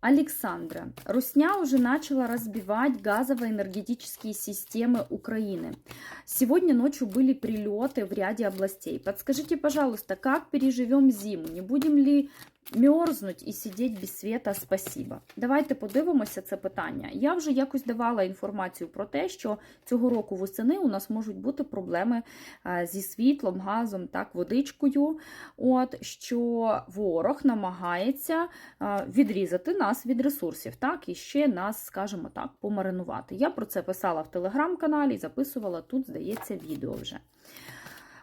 Александра, Русня уже начала разбивать газово-энергетические системы Украины. Сегодня ночью были прилеты в ряде областей. Подскажите, пожалуйста, как переживем зиму? Не будем ли мерзнуть і сидіти без світа? Спасибо. Давайте подивимося це питання. Я вже якось давала інформацію про те, що цього року восени у нас можуть бути проблеми е, зі світлом, газом, так, водичкою. От що ворог намагається е, відрізати нас від ресурсів, так, і ще нас, скажімо так, помаринувати. Я про це писала в телеграм-каналі, записувала тут, здається, відео вже.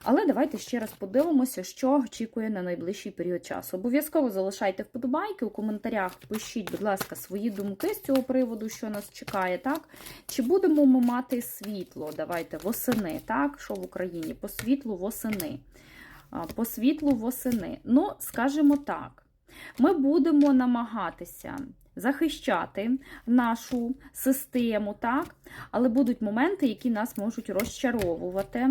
Але давайте ще раз подивимося, що очікує на найближчий період часу. Обов'язково залишайте вподобайки у коментарях. Пишіть, будь ласка, свої думки з цього приводу, що нас чекає, так? Чи будемо ми мати світло? Давайте восени, так? Що в Україні? По світлу восени. По світлу восени. Ну, скажімо так, ми будемо намагатися захищати нашу систему, так? Але будуть моменти, які нас можуть розчаровувати,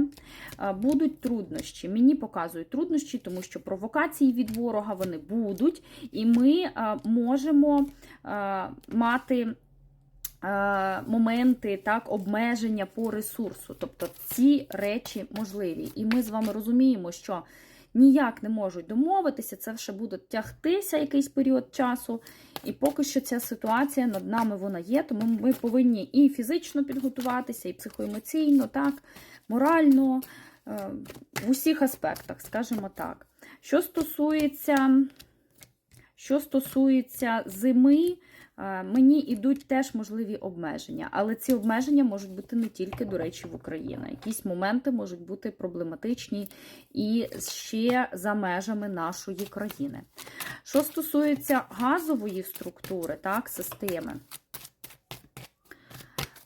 будуть труднощі. Мені показують труднощі, тому що провокації від ворога вони будуть, і ми можемо мати. Моменти так, обмеження по ресурсу. Тобто ці речі можливі. І ми з вами розуміємо, що ніяк не можуть домовитися, це ще буде тягтися якийсь період часу. І поки що ця ситуація над нами вона є, тому ми повинні і фізично підготуватися, і психоемоційно, так, морально, е, в усіх аспектах, скажімо так. Що стосується, що стосується зими, е, мені йдуть теж можливі обмеження, але ці обмеження можуть бути не тільки, до речі, в Україні. Якісь моменти можуть бути проблематичні і ще за межами нашої країни. Що стосується газової структури, так, системи,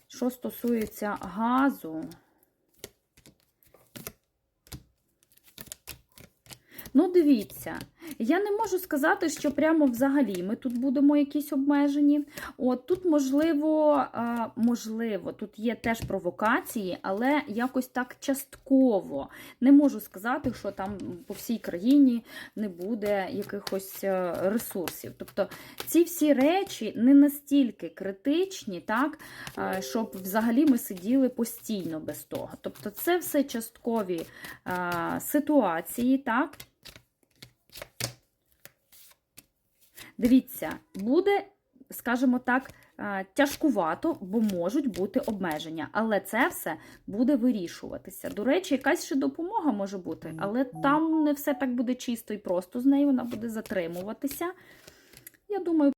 що стосується газу, ну дивіться, я не можу сказати, що прямо взагалі ми тут будемо якісь обмежені. От тут, можливо, можливо, тут є теж провокації, але якось так частково. Не можу сказати, що там по всій країні не буде якихось е, ресурсів. Тобто ці всі речі не настільки критичні, так, щоб взагалі ми сиділи постійно без того. Тобто, це все часткові ситуації, так. Дивіться, буде, скажімо так, е, тяжкувато, бо можуть бути обмеження, але це все буде вирішуватися. До речі, якась ще допомога може бути, але там не все так буде чисто і просто з нею, вона буде затримуватися. Я думаю,